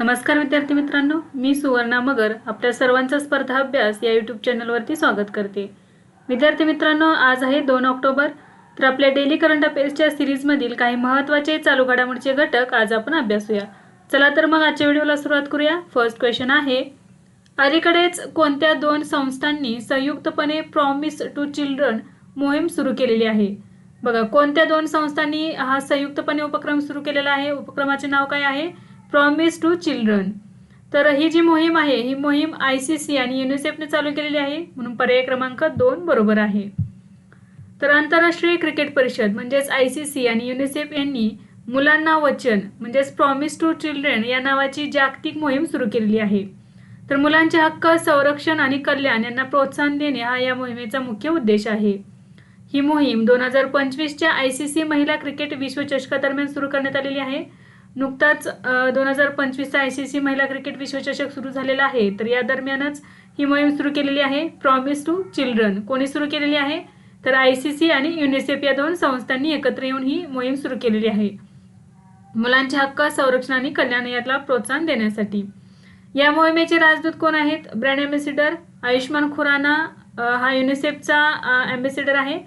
नमस्कार विद्यार्थी मित्रांनो मी सुवर्णा मगर आपल्या सर्वांचा स्पर्धा अभ्यास या यूट्यूब चॅनलवरती स्वागत करते. विद्यार्थी मित्रांनो आज आहे दोन ऑक्टोबर तर आपल्या डेली करंट अफेअर्सच्या सिरीजमधील काही महत्त्वाचे चालू घडामोडीचे घटक आज आपण अभ्यासूया चला तर मग आजच्या व्हिडिओला सुरुवात करूया. फर्स्ट क्वेश्चन आहे अलीकडेच कोणत्या दोन संस्थांनी संयुक्तपणे प्रॉमिस टू चिल्ड्रन मोहीम सुरू केलेली आहे? बघा कोणत्या दोन संस्थांनी हा संयुक्तपणे उपक्रम सुरू केलेला आहे? उपक्रमाचे नाव काय आहे? प्रॉमिस टू चिल्ड्रन तर ही जी मोहीम आहे ही मोहीम आय सी सी आणि युनिसेफने चालू केलेली आहे. म्हणून पर्याय क्रमांक दोन बरोबर आहे. तर आंतरराष्ट्रीय क्रिकेट परिषद म्हणजेच आय सी सी आणि युनिसेफ यांनी मुलांना वचन म्हणजेच प्रॉमिस टू चिल्ड्रन या नावाची जागतिक मोहीम सुरू केलेली आहे. तर मुलांचे हक्क संरक्षण आणि कल्याण यांना प्रोत्साहन देणे हा या मोहिमेचा मुख्य उद्देश आहे. ही मोहीम दोन हजार पंचवीसच्या आय सी सी महिला क्रिकेट विश्वचषकादरम्यान सुरू करण्यात आलेली आहे. नुकताच दोन हजार पंचवीसचा आय सी सी महिला क्रिकेट विश्वचषक सुरू झालेला आहे. तर या दरम्यानच ही मोहीम सुरू केलेली आहे. प्रॉमिस टू चिल्ड्रन कोणी सुरू केलेली आहे? तर आय सी सी आणि युनिसेफ या दोन संस्थांनी एकत्र येऊन ही मोहीम सुरू केलेली आहे. मुलांचे हक्क संरक्षण आणि कल्याण यातला प्रोत्साहन देण्यासाठी. या मोहिमेचे राजदूत कोण आहेत? ब्रँड अँबॅसिडर आयुष्मान खुराना हा युनिसेफचा अँबॅसिडर आहे.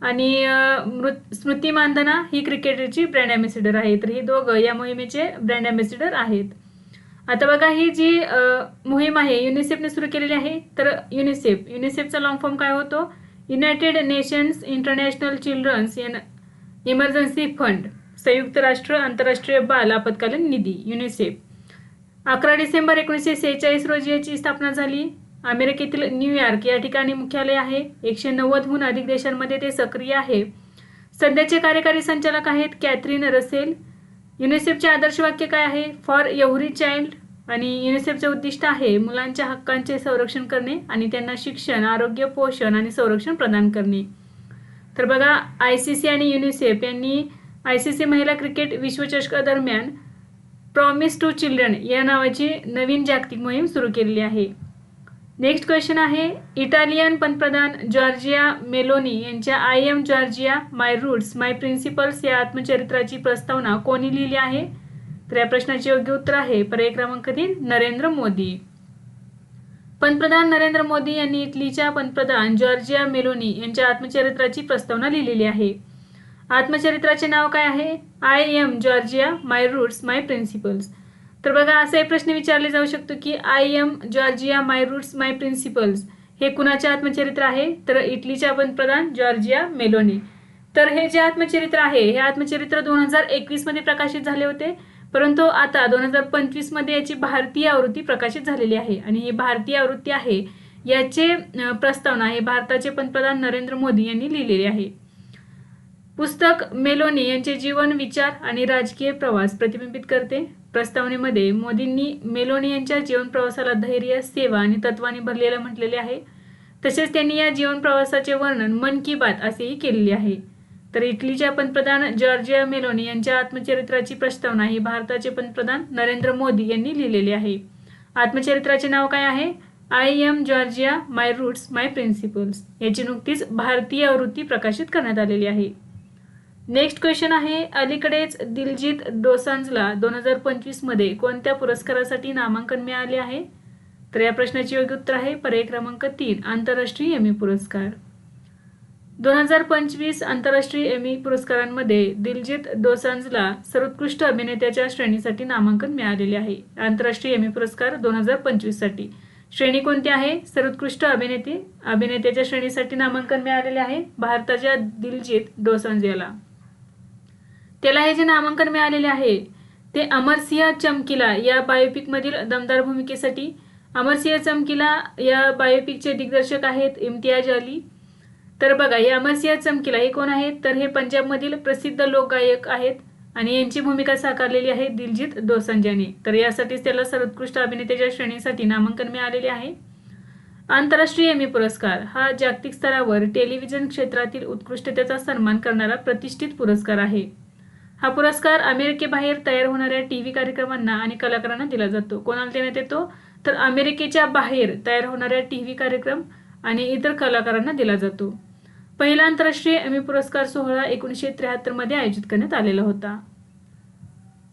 आणि मृत स्मृती मानधना ही क्रिकेटची ब्रँड अँबॅसिडर आहे. तर ही दोघं या मोहिमेचे ब्रँड अँबॅसिडर आहेत. आता बघा ही जी मोहीम आहे युनिसेफने सुरू केलेली आहे तर युनिसेफ युनिसेफचा लॉंग फॉर्म काय होतो? United Nations International Children's an emergency fund संयुक्त राष्ट्र आंतरराष्ट्रीय बाल आपत्कालीन निधी युनिसेफ. अकरा डिसेंबर एकोणीसशे सेहेचाळीस रोजी याची स्थापना झाली. अमेरिकेतील न्यूयॉर्क या ठिकाणी मुख्यालय आहे. एकशे नव्वदहून अधिक देशांमध्ये ते सक्रिय आहे. सध्याचे कार्यकारी संचालक आहेत कॅथरीन रसेल. युनिसेफचे आदर्श वाक्य काय आहे? फॉर एव्हरी चाइल्ड आणि युनिसेफचे उद्दिष्ट आहे मुलांच्या हक्कांचे संरक्षण करणे आणि त्यांना शिक्षण आरोग्य पोषण आणि संरक्षण प्रदान करणे. तर बघा आय सी सी आणि युनिसेफ यांनी आय सी सी महिला क्रिकेट विश्वचषकादरम्यान प्रॉमिस टू चिल्ड्रन या नावाची नवीन जागतिक मोहीम सुरू केलेली आहे. नेक्स्ट क्वेश्चन आहे इटालियन पंतप्रधान जॉर्जिया मेलोनी यांच्या I am Giorgia my roots my principles या आत्मचरित्राची प्रस्तावना कोणी लिहिली आहे? तर या प्रश्नाचे योग्य उत्तर आहे पर्याय क्रमांक तीन नरेंद्र मोदी. पंतप्रधान नरेंद्र मोदी यांनी इटलीच्या पंतप्रधान जॉर्जिया मेलोनी यांच्या आत्मचरित्राची प्रस्तावना लिहिलेली आहे. आत्मचरित्राचे नाव काय आहे? I am Giorgia my roots my principles तर बघा असा एक प्रश्न विचारले जाऊ शकतो की I am Giorgia my roots my principles हे कुणाचे आत्मचरित्र आहे? तर इटलीच्या पंतप्रधान जॉर्जिया मेलोनी. तर हे जे आत्मचरित्र आहे हे आत्मचरित्र दोन हजार एकवीसमध्ये प्रकाशित झाले होते. परंतु आता दोन हजार पंचवीसमध्ये याची भारतीय आवृत्ती प्रकाशित झालेली आहे. आणि ही भारतीय आवृत्ती आहे याचे प्रस्तावना हे भारताचे पंतप्रधान नरेंद्र मोदी यांनी लिहिलेले आहे. पुस्तक मेलोनी यांचे जीवन विचार आणि राजकीय प्रवास प्रतिबिंबित करते. प्रस्तावनेमध्ये मोदींनी मेलोनी यांच्या जीवन प्रवासाला धैर्य सेवा आणि तत्वाने भरलेलं म्हटलेले आहे. तसेच त्यांनी या जीवन प्रवासाचे वर्णन मन की बात असेही केलेले आहे. तर इटलीच्या पंतप्रधान जॉर्जिया मेलोनी यांच्या आत्मचरित्राची प्रस्तावना ही भारताचे पंतप्रधान नरेंद्र मोदी यांनी लिहिलेली आहे. आत्मचरित्राचे नाव काय आहे? I am Giorgia my roots my principles याची नुकतीच भारतीय आवृत्ती प्रकाशित करण्यात आलेली आहे. नेक्स्ट क्वेश्चन आहे अलीकडेच दिलजीत दोसांजला दोन हजार पंचवीसमध्ये कोणत्या पुरस्कारासाठी नामांकन मिळाले आहे? तर या प्रश्नाचे योग्य उत्तर आहे पर्याय क्रमांक तीन आंतरराष्ट्रीय एमी पुरस्कार. दोन हजार पंचवीस आंतरराष्ट्रीय एमी पुरस्कारांमध्ये दिलजीत दोसांजला सर्वोत्कृष्ट अभिनेत्याच्या श्रेणीसाठी नामांकन मिळालेले आहे. आंतरराष्ट्रीय एमी पुरस्कार दोन हजार पंचवीससाठी. श्रेणी कोणती आहे? सर्वोत्कृष्ट अभिनेते अभिनेत्याच्या श्रेणीसाठी नामांकन मिळालेले आहे भारताच्या दिलजीत दोसांज याला. त्याला हे जे नामांकन मिळालेले आहे ते अमरसिंह चमकिला या बायोपिकमधील दमदार भूमिकेसाठी. अमरसिंह चमकिला या बायोपिकचे दिग्दर्शक आहेत इम्तियाज अली. तर बघा हे अमरसिंह चमकीला हे कोण आहेत? तर हे पंजाबमधील प्रसिद्ध लोकगायक आहेत आणि यांची भूमिका साकारलेली आहे दिलजित दोसांजाने तर यासाठीच त्याला सर्वोत्कृष्ट अभिनेत्याच्या श्रेणीसाठी नामांकन मिळालेले आहे. आंतरराष्ट्रीय एमी पुरस्कार हा जागतिक स्तरावर टेलिव्हिजन क्षेत्रातील उत्कृष्टतेचा सन्मान करणारा प्रतिष्ठित पुरस्कार आहे. हा पुरस्कार अमेरिकेबाहेर तयार होणाऱ्या टी व्ही कार्यक्रमांना आणि कलाकारांना दिला जातो. कोणाला देण्यात येतो? तर अमेरिकेच्या बाहेर तयार होणाऱ्या टी व्ही कार्यक्रम आणि इतर कलाकारांना दिला जातो. पहिला आंतरराष्ट्रीय एमी पुरस्कार सोहळा एकोणीसशे त्र्याहत्तरमध्ये आयोजित करण्यात आलेला होता.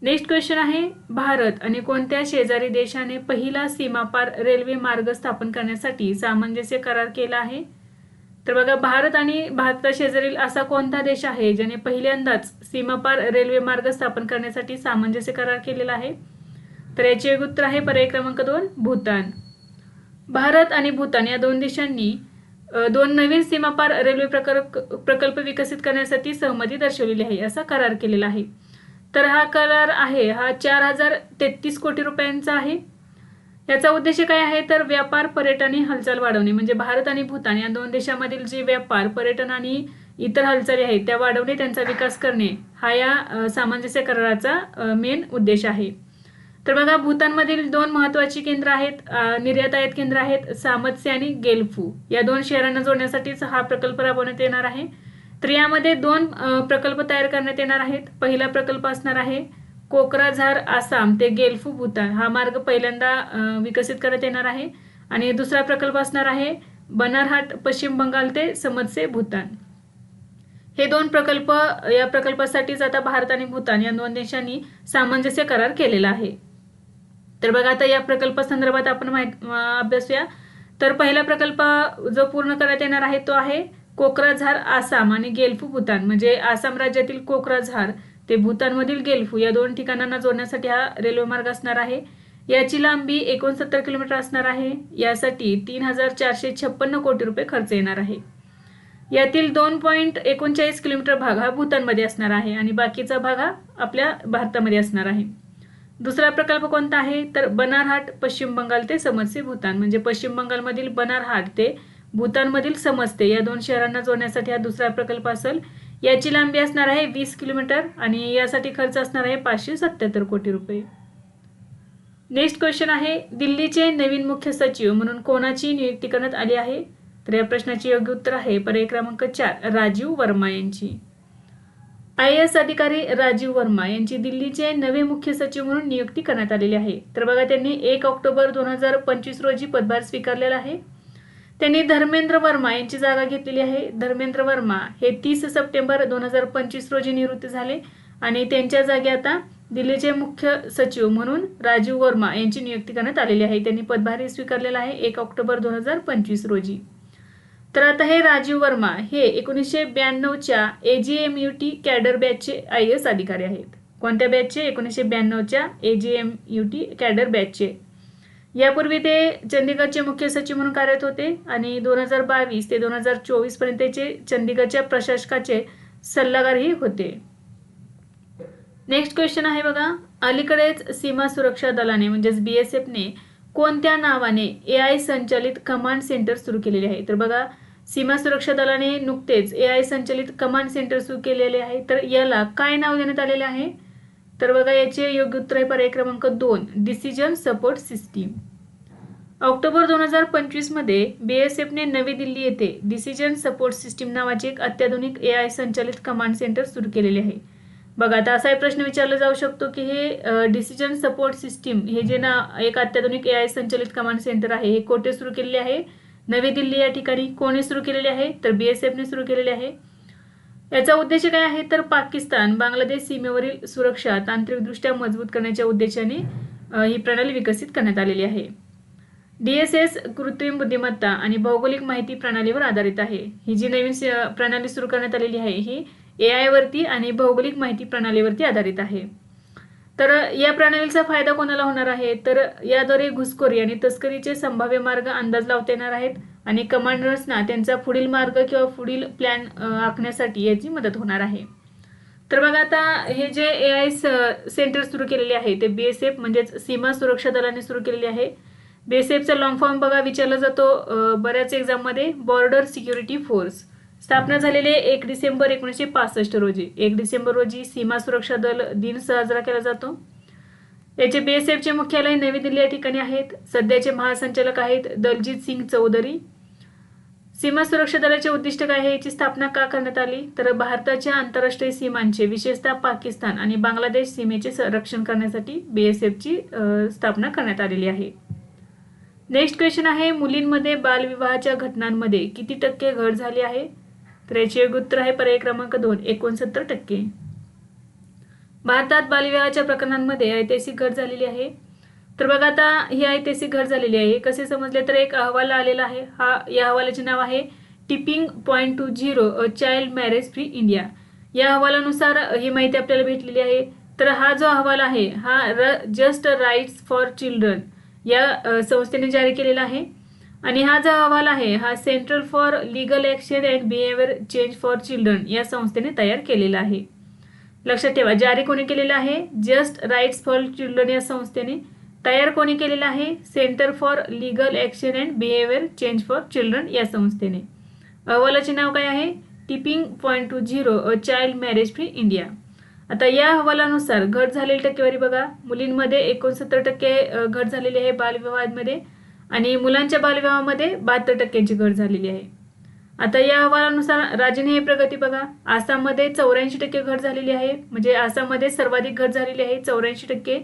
नेक्स्ट क्वेश्चन आहे भारत आणि कोणत्या शेजारी देशाने पहिला सीमापार रेल्वे मार्ग स्थापन करण्यासाठी सामंजस्य करार केला आहे? तर बघा भारत आणि भारता शेजारील असा कोणता देश आहे ज्याने पहिल्यांदाच सीमापार रेल्वे मार्ग स्थापन करण्यासाठी सामंजस्य करार केलेला आहे? तर याचे एक उत्तर आहे पर्याय क्रमांक दोन भूतान. भारत आणि भूतान या दोन देशांनी दोन नवीन सीमापार रेल्वे प्रकल्प प्रकल्प विकसित करण्यासाठी सहमती दर्शवलेली आहे असा करार केलेला आहे. तर हा करार आहे हा चार हजार तेहतीस कोटी रुपयांचा आहे. याचा उद्देश काय आहे तर व्यापार पर्यटन हालचाल वाढवणे. म्हणजे भारत आणि भूतान या दोन देशांमधील जे व्यापार पर्यटन आणि इतर हालचाली आहेत त्या वाढवणे त्यांचा विकास करणे हा या सामंजस्य कराराचा मेन उद्देश आहे. तर बघा भूतानमधील दोन महत्वाची केंद्र आहेत निर्यात आयात केंद्र आहेत सामत्स्य आणि गेलफू. या दोन शहरांना जोडण्यासाठीच हा प्रकल्प राबवण्यात येणार आहे. तर यामध्ये दोन प्रकल्प तयार करण्यात येणार आहेत. पहिला प्रकल्प असणार आहे कोकराझार आसाम ते गेल्फू भूतान. हा मार्ग पहिल्यांदा विकसित करण्यात येणार आहे. आणि दुसरा प्रकल्प असणार आहे बनारहाट पश्चिम बंगाल ते समत्से भूतान. हे दोन प्रकल्प या प्रकल्पासाठीच आता भारत आणि भूतान या दोन देशांनी सामंजस्य करार केलेला आहे. तर बघा आता या प्रकल्पासंदर्भात आपण माहीत अभ्यासूया तर पहिला प्रकल्प जो पूर्ण करण्यात येणार आहे तो आहे कोकराझार आसाम आणि गेल्फू भूतान. म्हणजे आसाम राज्यातील कोकराझार. ते भूतानमधील गेलफू या दोन ठिकाणांना जोडण्यासाठी हा रेल्वे मार्ग असणार आहे. याची लांबी एकोणसत्तर किलोमीटर असणार आहे. यासाठी तीन हजार चारशे छप्पन्न कोटी रुपये खर्च येणार आहे. यातील दोन पॉईंट एकोणचाळीस किलोमीटर भाग हा भूतानमध्ये असणार आहे आणि बाकीचा भाग हा आपल्या भारतामध्ये असणार आहे. दुसरा प्रकल्प कोणता आहे? तर बनारहाट पश्चिम बंगाल ते समस्ते भूतान. म्हणजे पश्चिम बंगालमधील बनारहाट ते भूतानमधील समस्ते या दोन शहरांना जोडण्यासाठी हा दुसरा प्रकल्प असेल. याची लांबी असणार आहे वीस किलोमीटर आणि यासाठी खर्च असणार आहे पाचशे सत्याहत्तर कोटी रुपये. नेक्स्ट क्वेश्चन आहे दिल्लीचे नवीन मुख्य सचिव म्हणून कोणाची नियुक्ती करण्यात आली आहे? तर या प्रश्नाचे योग्य उत्तर आहे पर्याय क्रमांक चार राजीव वर्मा यांची. आय एस अधिकारी राजीव वर्मा यांची दिल्लीचे नवे मुख्य सचिव म्हणून नियुक्ती करण्यात आलेली आहे. तर बघा त्यांनी एक ऑक्टोबर दोन हजार पंचवीस रोजी पदभार स्वीकारलेला आहे. त्यांनी धर्मेंद्र वर्मा यांची जागा घेतलेली आहे. धर्मेंद्र वर्मा हे तीस सप्टेंबर दोन हजार पंचवीस रोजी निवृत्त झाले आणि त्यांच्या जागी आता दिल्लीचे मुख्य सचिव म्हणून राजीव वर्मा यांची नियुक्ती करण्यात आलेली आहे. त्यांनी पदभारही स्वीकारलेला आहे एक ऑक्टोबर दोन हजार पंचवीस रोजी. तर आता हे राजीव वर्मा हे एकोणीसशे ब्याण्णवच्या A G M U T cadre बॅचचे I S अधिकारी आहेत. कोणत्या बॅचचे? एकोणीसशे ब्याण्णवच्या A G M U T cadre बॅचचे. यापूर्वी ते चंदीगडचे मुख्य सचिव म्हणून कार्यरत होते आणि दोन हजार बावीस ते दोन हजार चोवीस पर्यंतचे चंदीगडच्या प्रशासकाचे सल्लागारही होते. नेक्स्ट क्वेश्चन आहे बघा. अलीकडेच सीमा सुरक्षा दलाने म्हणजेच बी एस एफने कोणत्या नावाने ए आय संचालित कमांड सेंटर सुरू केलेले आहे? तर बघा सीमा सुरक्षा दलाने नुकतेच ए आय संचालित कमांड सेंटर सुरू केलेले आहे. तर याला काय नाव देण्यात आलेले आहे? तर बघा याचे योग्य उत्तर आहे पर्याय क्रमांक दोन डिसिजन सपोर्ट सिस्टीम ऑक्टोबर दोन हजार पंचवीसमध्ये बी एस एफने नवी दिल्ली येथे डिसिजन सपोर्ट सिस्टीम नावाचे एक अत्याधुनिक ए आय संचालित कमांड सेंटर सुरू केलेले आहे. बघा आता असाही प्रश्न विचारला जाऊ शकतो की हे डिसिजन सपोर्ट सिस्टीम हे जे ना एक अत्याधुनिक ए आय संचालित कमांड सेंटर आहे हे कोठे सुरू केलेले आहे? नवी दिल्ली या ठिकाणी कोणी सुरू केलेले आहे? तर बी एस एफने सुरू केलेले आहे. याचा उद्देश काय आहे तर पाकिस्तान बांगलादेश सीमेवरील सुरक्षा तांत्रिकदृष्ट्या मजबूत करण्याच्या उद्देशाने ही प्रणाली विकसित करण्यात आलेली आहे. डी एस एस कृत्रिम बुद्धिमत्ता आणि भौगोलिक माहिती प्रणालीवर आधारित आहे. ही जी नवीन प्रणाली सुरू करण्यात आलेली आहे ही ए आय वरती आणि भौगोलिक माहिती प्रणालीवरती आधारित आहे. तर या प्रणालीचा फायदा कोणाला होणार आहे? तर याद्वारे घुसखोरी आणि तस्करीचे संभाव्य मार्ग अंदाज लावता येणार आहेत. आणि कमांडर्सना त्यांचा पुढील मार्ग किंवा पुढील प्लॅन आखण्यासाठी याची मदत होणार आहे. तर बघा आता हे जे ए आय सेंटर सुरू केलेले आहे ते बी एस एफ म्हणजेच सीमा सुरक्षा दलाने सुरू केलेले आहे. बी एस एफचा लॉंग फॉर्म बघा विचारला जातो बऱ्याच एक्झाममध्ये बॉर्डर सिक्युरिटी फोर्स स्थापना झालेले एक डिसेंबर एकोणीसशे पासष्ट रोजी. एक डिसेंबर रोजी सीमा सुरक्षा दल दिन साजरा केला जातो. याचे बी एस एफचे मुख्यालय नवी दिल्ली या ठिकाणी आहेत. सध्याचे महासंचालक आहेत दलजीत सिंग चौधरी. सीमा सुरक्षा दलाचे उद्दिष्ट काय आहे याची स्थापना का करण्यात आली? तर भारताच्या आंतरराष्ट्रीय सीमांचे विशेषतः पाकिस्तान आणि बांगलादेश सीमेचे संरक्षण करण्यासाठी बी एस एफची स्थापना करण्यात आलेली आहे. नेक्स्ट क्वेश्चन आहे मुलींमध्ये बालविवाहाच्या घटनांमध्ये किती टक्के घट झाली आहे? तर याचे योग्य उत्तर आहे पर्याय क्रमांक दोन एकोणसत्तर टक्के. भारतात बालविवाहाच्या प्रकरणांमध्ये ऐतिहासिक घट झालेली आहे. तर बघा आता ही ऐतिहासिक घट झालेली आहे. कसे समजले तर एक अहवाल आलेला आहे. हा या अहवालाचे नाव आहे tipping point to zero a child marriage free India. या अहवालानुसार ही माहिती आपल्याला भेटलेली आहे. तर हा जो अहवाल आहे हा र जस्ट राईट्स फॉर चिल्ड्रन या संस्थेने जारी केलेला आहे. आणि हा जो अहवाल आहे हा central for legal action and behaviour change for children या संस्थेने तयार केलेला आहे. लक्षात ठेवा जारी कोणी केलेला आहे? जस्ट राईट्स फॉर चिल्ड्रन या संस्थेने. तयार कोणी केलेला आहे? Centre for legal action and behaviour change for children या संस्थेने. अहवालाचे नाव काय आहे? Tipping point to zero a child marriage free India आता या अहवालानुसार घट झालेली टक्केवारी बघा. मुलींमध्ये एकोणसत्तर टक्के घट झालेली आहे बालविवाहामध्ये आणि मुलांच्या बालविवाहामध्ये बहात्तर टक्क्यांची घट झालेली आहे. आता या अहवालानुसार राज्याने हे प्रगती बघा. आसाममध्ये चौऱ्याऐंशी टक्के घट झालेली आहे. म्हणजे आसाममध्ये सर्वाधिक घट झालेली आहे चौऱ्याऐंशी टक्के.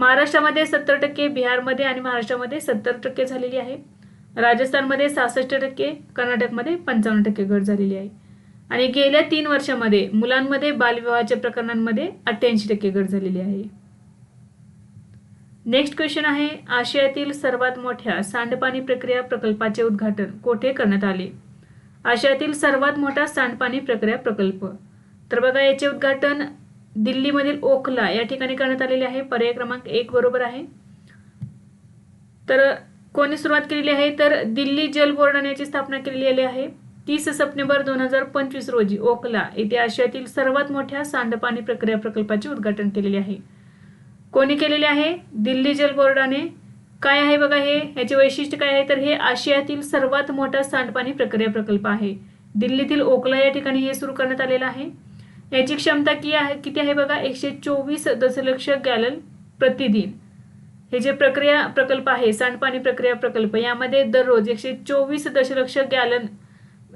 महाराष्ट्रामध्ये सत्तर टक्के बिहारमध्ये आणि महाराष्ट्रामध्ये सत्तर टक्के झालेली आहे. राजस्थानमध्ये सहासष्ट टक्के कर्नाटकमध्ये पंचावन्न टक्के घट झालेली आहे. आणि गेल्या तीन वर्षामध्ये मुलांमध्ये बालविवाहाच्या प्रकरणांमध्ये अठ्ठ्याऐंशी टक्के घट झालेली आहे. नेक्स्ट क्वेश्चन आहे आशियातील सर्वात मोठ्या सांडपाणी प्रक्रिया प्रकल्पाचे उद्घाटन कोठे करण्यात आले? आशियातील सर्वात मोठा सांडपाणी प्रक्रिया प्रकल्प. तर बघा याचे उद्घाटन दिल्लीमधील ओखला या ठिकाणी करण्यात आलेले आहे. पर्याय क्रमांक एक बरोबर आहे. तर कोणी सुरुवात केलेली आहे? तर दिल्ली जल बोर्डाने याची स्थापना केलेली आहे. तीस सप्टेंबर दोन हजार पंचवीस रोजी ओखला येथे आशियातील सर्वात मोठ्या सांडपाणी प्रक्रिया प्रकल्पाचे उद्घाटन केलेले आहे. कोणी केलेले आहे? दिल्ली जल बोर्डाने. काय आहे बघा हे? याचे वैशिष्ट्य काय आहे? तर हे आशियातील सर्वात मोठा सांडपाणी प्रक्रिया प्रकल्प आहे. दिल्लीतील ओखला या ठिकाणी हे सुरू करण्यात आलेलं आहे. याची क्षमता की आहे किती आहे बघा? एकशे चोवीस दशलक्ष गॅलन प्रतिदिन. हे जे प्रक्रिया प्रकल्प आहे सांडपाणी प्रक्रिया प्रकल्प यामध्ये दररोज एकशे चोवीस दशलक्ष गॅलन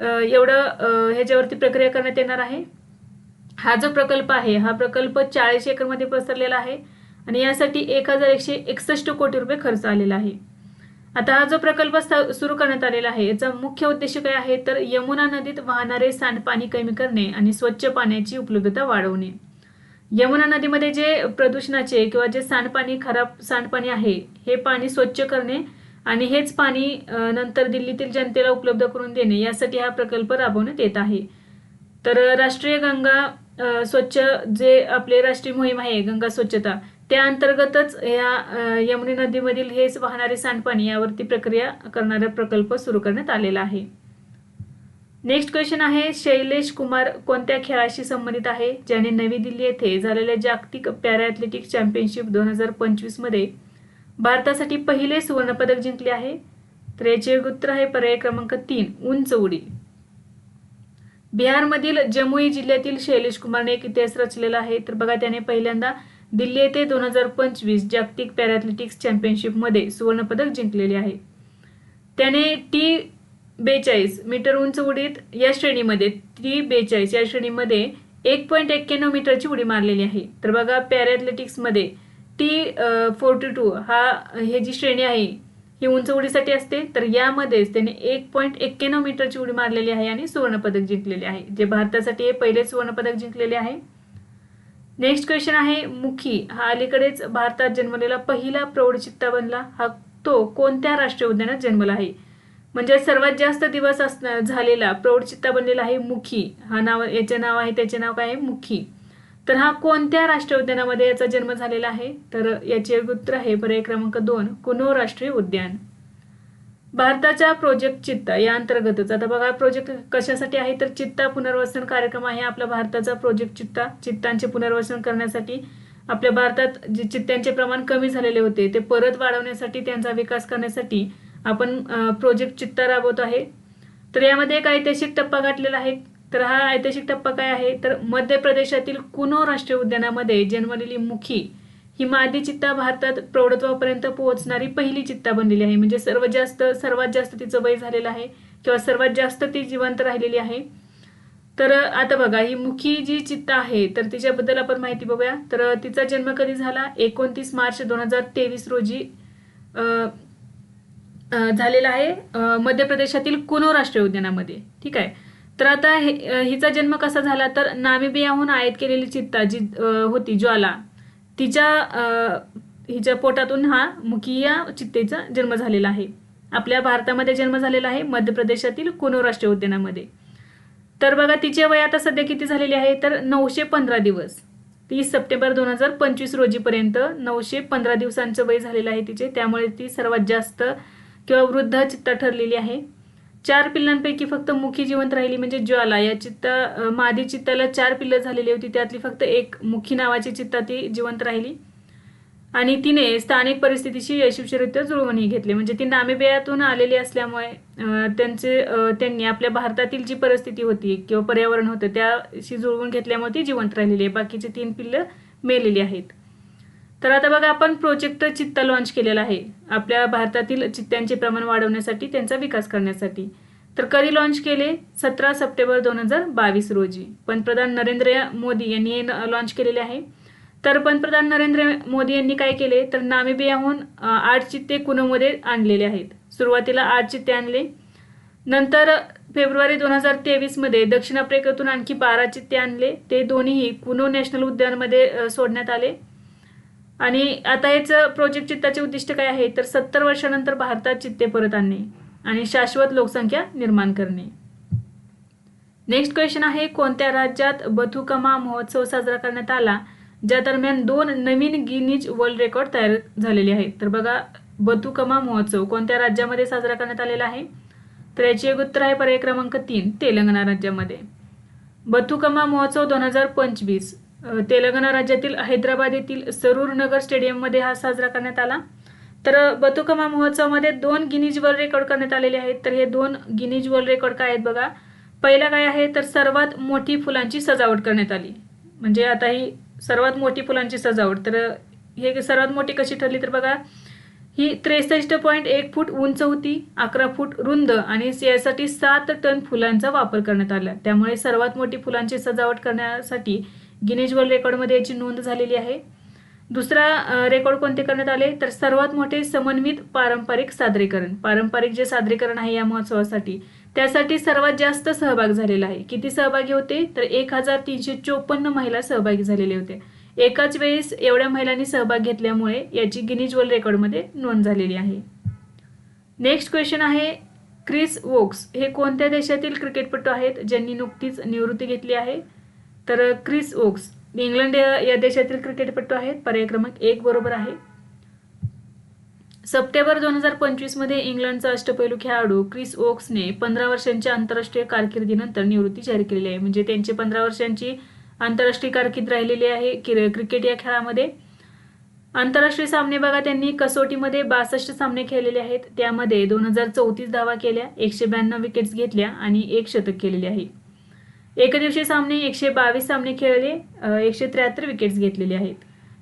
एवढं ह्याच्यावरती प्रक्रिया करण्यात येणार आहे. हा जो प्रकल्प आहे हा प्रकल्प चाळीस एकरमध्ये पसरलेला आहे आणि यासाठी एक हजार एकशे एकसष्ट कोटी रुपये खर्च आलेला आहे. आता हा जो प्रकल्प सुरू करण्यात आलेला आहे याचा मुख्य उद्देश काय आहे? तर यमुना नदीत वाहणारे सांडपाणी कमी करणे आणि स्वच्छ पाण्याची उपलब्धता वाढवणे. यमुना नदीमध्ये जे प्रदूषणाचे किंवा जे सांडपाणी खराब सांडपाणी आहे हे पाणी स्वच्छ करणे आणि हेच पाणी नंतर दिल्लीतील जनतेला उपलब्ध करून देणे यासाठी हा प्रकल्प राबवण्यात येत आहे. तर राष्ट्रीय गंगा स्वच्छ जे आपले राष्ट्रीय मोहीम आहे गंगा स्वच्छता त्या अंतर्गतच या यमुनी नदीमधील हे वाहणारे सांडपाणी यावरती प्रक्रिया करणारा प्रकल्प सुरू करण्यात आलेला आहे. नेक्स्ट क्वेश्चन आहे शैलेश कुमार कोणत्या खेळाशी संबंधित आहे? ज्याने नवी दिल्ली येथे झालेल्या जागतिक पॅरा ॲथलेटिक चॅम्पियनशिप दोन हजार पंचवीसमध्ये भारतासाठी पहिले सुवर्णपदक जिंकले आहे? तर याचे उत्तर आहे पर्याय क्रमांक तीन उंच उडी. बिहारमधील जमुई जिल्ह्यातील शैलेश कुमारने एक इतिहास रचलेला आहे. तर बघा त्याने पहिल्यांदा दिल्ली येथे दोन हजार पंचवीस जागतिक पॅराथलेटिक्स चॅम्पियनशिपमध्ये सुवर्णपदक जिंकलेले आहे. त्याने टी बेचाळीस मीटर उंच उडीत या श्रेणीमध्ये टी बेचाळीस या श्रेणीमध्ये एक पॉईंट एक्क्याण्णव मीटरची उडी मारलेली आहे. तर बघा पॅराथलेटिक्समध्ये टी फोर्टी टू हा हे जी श्रेणी आहे ही उंच उडीसाठी असते. तर यामध्येच त्याने एक पॉईंट एक्क्याण्णव मीटरची उडी मारलेली आहे आणि सुवर्णपदक जिंकलेले आहे. जे भारतासाठी हे पहिले सुवर्णपदक जिंकलेले आहे. नेक्स्ट क्वेश्चन आहे मुखी. हा अलीकडेच भारतात जन्मलेला पहिला प्रौढ चित्ता बनला. हा तो कोणत्या राष्ट्रीय उद्यानात जन्मला आहे? म्हणजे सर्वात जास्त दिवस असणार झालेला प्रौढ चित्ता बनलेला आहे मुखी. हा नाव याचे नाव आहे त्याचे नाव काय आहे? मुखी. तर हा कोणत्या राष्ट्रीय उद्यानामध्ये याचा जन्म झालेला आहे? तर याचे उत्तर आहे पर्याय क्रमांक दोन कुनो राष्ट्रीय उद्यान. भारताच्या प्रोजेक्ट चित्ता या अंतर्गतच. आता बघा प्रोजेक्ट कशासाठी आहे? तर चित्ता पुनर्वसन कार्यक्रम आहे आपला भारताचा प्रोजेक्ट चित्ता चित्तांचे पुनर्वसन करण्यासाठी. आपल्या भारतात जे चित्त्यांचे प्रमाण कमी झालेले होते ते परत वाढवण्यासाठी त्यांचा विकास करण्यासाठी आपण प्रोजेक्ट चित्ता राबवत आहे. तर यामध्ये एक ऐतिहासिक टप्पा गाठलेला आहे. तर हा ऐतिहासिक टप्पा काय आहे? तर मध्य प्रदेशातील कुनो राष्ट्रीय उद्यानामध्ये जन्मलेली मुखी ही मादी चित्ता भारतात प्रौढत्वापर्यंत पोहोचणारी पहिली चित्ता बनलेली आहे. म्हणजे सर्वात जास्त सर्वात जास्त तिचं वय झालेलं आहे किंवा सर्वात जास्त ती जिवंत राहिलेली आहे. तर आता बघा ही मुखी जी चित्ता आहे तर तिच्याबद्दल आपण माहिती बघूया. तर तिचा जन्म कधी झाला? एकोणतीस मार्च दोन हजार तेवीस रोजी झालेला आहे मध्य प्रदेशातील कुनो राष्ट्रीय उद्यानामध्ये ठीक आहे? तर आता हे हिचा जन्म कसा झाला? तर नामिबियाहून आयात केलेली चित्ता जी होती ज्वाला. तिच्या हिच्या पोटातून हा मुखिया चित्तेचा जन्म झालेला आहे. आपल्या भारतामध्ये जन्म झालेला आहे मध्य प्रदेशातील कुनो राष्ट्रीय उद्यानामध्ये. तर बघा तिचे वय आता सध्या किती झालेली आहे? तर नऊशे पंधरा दिवस. तीस सप्टेंबर दोन हजार पंचवीस रोजीपर्यंत नऊशे पंधरा दिवसांचं वय झालेलं आहे तिचे. त्यामुळे ती सर्वात जास्त किंवा वृद्ध चित्ता ठरलेली आहे. चार पिल्लांपैकी फक्त मुखी जिवंत राहिली म्हणजे ज्वाला. या चित्ता मादी चित्ताला चार पिल्लं झालेली होती. त्यातली फक्त एक मुखी नावाची चित्ता ती जिवंत राहिली. आणि तिने स्थानिक परिस्थितीशी यशस्वीरित्या जुळवणी घेतली. म्हणजे ती नामेबियातून आलेली असल्यामुळे त्यांचे त्यांनी आपल्या भारतातील जी परिस्थिती होती किंवा पर्यावरण होतं त्याशी जुळवून घेतल्यामुळे ती जिवंत राहिलेली आहे. बाकीचे तीन पिल्लं मेलेली आहेत. तर आता बघा आपण प्रोजेक्ट चित्ता लॉन्च केलेला आहे. आपल्या भारतातील चित्त्यांचे प्रमाण वाढवण्यासाठी त्यांचा विकास करण्यासाठी. तर कधी लॉन्च केले सतरा सप्टेंबर दोन हजार बावीस रोजी. पंतप्रधान नरेंद्र मोदी यांनी हे लॉन्च केलेले आहे. तर पंतप्रधान नरेंद्र मोदी यांनी काय केले? तर नामिबियाहून आठ चित्ते कुनोमध्ये आणलेले आहेत. सुरुवातीला आठ चित्ते आणले. नंतर फेब्रुवारी दोन हजार तेवीसमध्ये दक्षिण आफ्रिकेतून आणखी बारा चित्ते आणले. ते दोन्हीही कुनो नॅशनल उद्यानमध्ये सोडण्यात आले. आणि आता याचं प्रोजेक्ट चित्ताचे उद्दिष्ट काय आहे? तर सत्तर वर्षानंतर भारतात चित्ते परत आणणे आणि शाश्वत लोकसंख्या निर्माण करणे. नेक्स्ट क्वेश्चन आहे कोणत्या राज्यात बथुकमा महोत्सव साजरा करण्यात आला ज्या दरम्यान दोन नवीन गिनीज वर्ल्ड रेकॉर्ड तयार झालेले आहेत? तर बघा बथुकमा महोत्सव कोणत्या राज्यामध्ये साजरा करण्यात आलेला आहे? तर याची एक उत्तर आहे पर्याय क्रमांक तीन तेलंगणा राज्यामध्ये. बथुकमा महोत्सव दोन हजार पंचवीस तेलंगणा राज्यातील हैदराबाद येथील सरूर नगर स्टेडियममध्ये हा साजरा करण्यात आला. तर बतुकमा महोत्सवामध्ये दोन गिनीज वर्ल्ड रेकॉर्ड करण्यात आलेले आहेत. तर हे दोन गिनीज वर्ल्ड रेकॉर्ड काय आहेत बघा. पहिला काय आहे? तर सर्वात मोठी फुलांची सजावट करण्यात आली. म्हणजे आता ही सर्वात मोठी फुलांची सजावट. तर हे सर्वात मोठी कशी ठरली तर बघा. ही त्रेसष्ट पॉईंट एक फूट उंच होती अकरा फूट रुंद आणि यासाठी सात टन फुलांचा वापर करण्यात आला. त्यामुळे सर्वात मोठी फुलांची सजावट करण्यासाठी गिनीज वर्ल्ड रेकॉर्डमध्ये याची नोंद झालेली आहे. दुसरा रेकॉर्ड कोणते करण्यात आले? तर सर्वात मोठे समन्वित पारंपरिक सादरीकरण. पारंपरिक जे सादरीकरण आहे या महोत्सवासाठी त्यासाठी सर्वात जास्त सहभाग झालेला आहे. किती सहभागी होते? तर एक हजार तीनशे चोपन्न महिला सहभागी झालेले होते. एकाच वेळेस एवढ्या महिलांनी सहभाग घेतल्यामुळे याची गिनीज वर्ल्ड रेकॉर्डमध्ये नोंद झालेली आहे. नेक्स्ट क्वेश्चन आहे क्रिस वोक्स. हे कोणत्या देशातील क्रिकेटपटू आहेत ज्यांनी नुकतीच निवृत्ती घेतली आहे? तर क्रिस ओक्स इंग्लंड या या देशातील क्रिकेटपटू आहेत. पर्याय क्रमांक एक बरोबर आहे. सप्टेंबर दोन हजार पंचवीसमध्ये इंग्लंडचा अष्टपैलू खेळाडू क्रिस ओक्सने पंधरा वर्षांच्या आंतरराष्ट्रीय कारकिर्दीनंतर निवृत्ती जाहीर केलेली आहे. म्हणजे त्यांची पंधरा वर्षांची आंतरराष्ट्रीय कारकीर्द राहिलेली आहे किर- क्रिकेट या खेळामध्ये. आंतरराष्ट्रीय सामने बघा त्यांनी कसोटीमध्ये बासष्ट सामने खेळलेले आहेत. त्यामध्ये दोन हजार चौतीस धावा केल्या एकशे ब्याण्णव विकेट्स घेतल्या आणि एक शतक केलेले आहे. एकदिवसीय सामने एकशे बावीस सामने खेळले एकशे त्र्याहत्तर विकेट्स घेतलेले आहेत.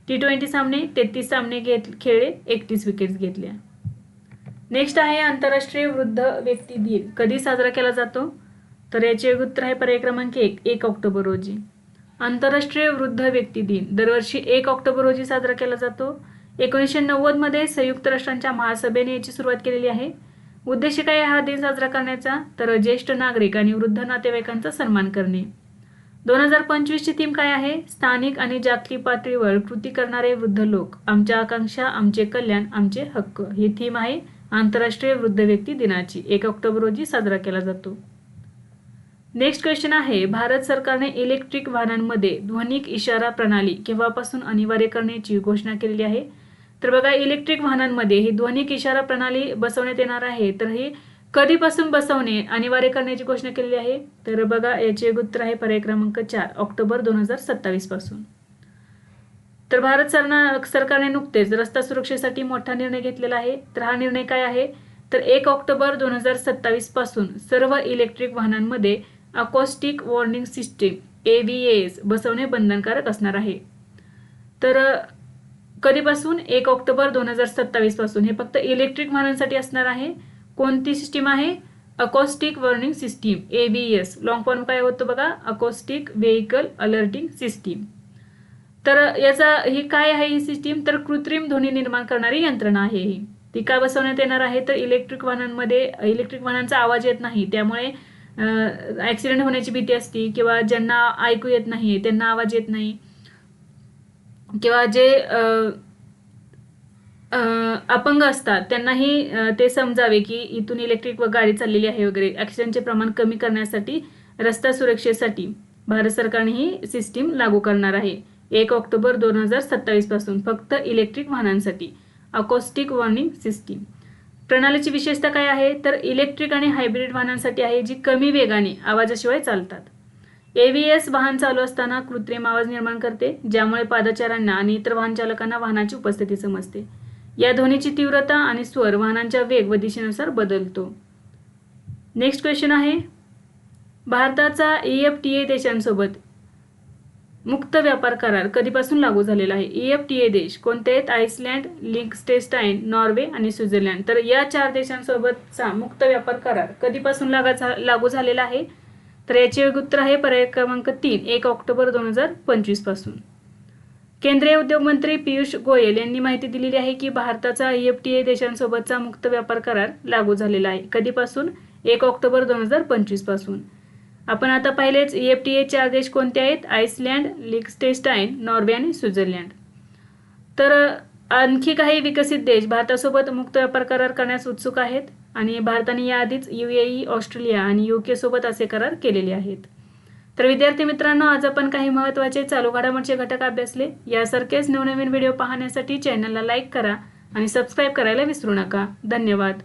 टी ट्वेंटी सामने तेहतीस सामने घेत खेळले एकतीस विकेट्स घेतल्या. नेक्स्ट आहे आंतरराष्ट्रीय वृद्ध व्यक्ती दिन. कधी साजरा केला जातो? तर याचे एक उत्तर आहे पर्याय क्रमांक एक एक ऑक्टोबर रोजी. आंतरराष्ट्रीय वृद्ध व्यक्ती दिन. दरवर्षी एक ऑक्टोबर रोजी साजरा केला जातो. एकोणीसशे नव्वदमध्ये संयुक्त राष्ट्रांच्या महासभेने याची सुरुवात केलेली आहे. उद्देश काय आहे हा दिन साजरा करण्याचा तर ज्येष्ठ नागरिक आणि वृद्ध नातेवाईकांचा सन्मान करणे. दोन हजार पंचवीसची थीम काय आहे? स्थानिक आणि जागतिक पातळीवर कृती करणारे वृद्ध लोक आमच्या आकांक्षा आमचे कल्याण आमचे हक्क. ही थीम आहे आंतरराष्ट्रीय वृद्ध व्यक्ती दिनाची. एक ऑक्टोबर रोजी साजरा केला जातो. नेक्स्ट क्वेश्चन आहे भारत सरकारने इलेक्ट्रिक वाहनांमध्ये ध्वनिक इशारा प्रणाली केव्हापासून अनिवार्य करण्याची घोषणा केलेली आहे? तर बघा इलेक्ट्रिक वाहनांमध्ये ही ध्वनिक इशारा प्रणाली बसवण्यात येणार आहे. तर ही कधीपासून बसवणे अनिवार्य करण्याची घोषणा केलेली आहे? तर बघा याचे एक उत्तर आहे पर्याय क्रमांक चार ऑक्टोबर दोन हजार सत्तावीसपासून. तर भारत सरना सरकारने नुकतेच रस्ता सुरक्षेसाठी मोठा निर्णय घेतलेला आहे. तर हा निर्णय काय आहे? तर एक ऑक्टोबर दोन हजार सत्तावीसपासून सर्व इलेक्ट्रिक वाहनांमध्ये acoustic warning system A V S बसवणे बंधनकारक असणार आहे. तर कधीपासून? एक ऑक्टोबर दोन हजार सत्तावीसपासून. हे फक्त इलेक्ट्रिक वाहनांसाठी असणार आहे. कोणती सिस्टीम आहे? Acoustic warning system A B S long form काय होतं बघा? अकॉस्टिक व्हेकल अलर्टिंग सिस्टीम तर याचा ही काय आहे ही सिस्टीम तर कृत्रिम ध्वनी निर्माण करणारी यंत्रणा आहे ही. ती काय बसवण्यात येणार आहे? तर इलेक्ट्रिक वाहनांमध्ये इलेक्ट्रिक वाहनांचा आवाज येत नाही. त्यामुळे ॲक्सिडेंट होण्याची भीती असते किंवा ज्यांना ऐकू येत नाही त्यांना आवाज येत नाही. किंवा जे अपंग असतात त्यांनाही ते समजावे की इथून इलेक्ट्रिक व गाडी चाललेली आहे वगैरे. ॲक्सिडेंटचे प्रमाण कमी करण्यासाठी रस्ता सुरक्षेसाठी भारत सरकारने ही सिस्टीम लागू करणार आहे. एक ऑक्टोबर दोन हजार सत्तावीसपासून फक्त इलेक्ट्रिक वाहनांसाठी अकोस्टिक वॉर्निंग सिस्टीम प्रणालीची विशेषता काय आहे? तर इलेक्ट्रिक आणि हायब्रिड वाहनांसाठी आहे जी कमी वेगाने आवाजाशिवाय चालतात. एव्हीएस वाहन चालू असताना कृत्रिम आवाज निर्माण करते ज्यामुळे पादचाऱ्यांना आणि इतर वाहन चालकांना वाहनाची उपस्थिती समजते. या ध्वनीची तीव्रता आणि स्वर वाहनांच्या वेग व दिशेनुसार बदलतो. नेक्स्ट क्वेश्चन आहे. भारताचा ई एफ टी ए देशांसोबत मुक्त व्यापार करार कधीपासून लागू झालेला आहे? ई एफ टी ए देश कोणते आहेत? आइसलँड लिंकस्टेस्टाईन नॉर्वे आणि स्वित्झर्लंड. तर या चार देशांसोबतचा मुक्त व्यापार करार कधीपासून लागा झा लागू झालेला आहे? तर याचे योग्य उत्तर आहे पर्याय क्रमांक तीन एक ऑक्टोबर दोन हजार पंचवीसपासून. केंद्रीय उद्योग मंत्री पियुष गोयल यांनी माहिती दिलेली आहे की भारताचा ई एफ टी ए देशांसोबतचा मुक्त व्यापार करार लागू झालेला आहे. कधीपासून? एक ऑक्टोबर दोन हजार पंचवीसपासून. आपण आता पाहिलेच ई एफ टी ए चार देश कोणते आहेत? आइसलँड लिक्स्टेस्टाईन नॉर्वे आणि स्वित्झर्लंड. तर आणखी काही विकसित देश भारतासोबत मुक्त व्यापार करार करण्यास उत्सुक आहेत आणि भारताने याआधीच यू ए ई ऑस्ट्रेलिया आणि यू के सोबत असे करार केलेले आहेत. तर विद्यार्थी मित्रांनो आज आपण काही महत्त्वाचे चालू घडामोडचे घटक अभ्यासले. यासारखेच नवनवीन व्हिडिओ पाहण्यासाठी चॅनलला लाईक करा आणि सबस्क्राईब करायला विसरू नका. धन्यवाद.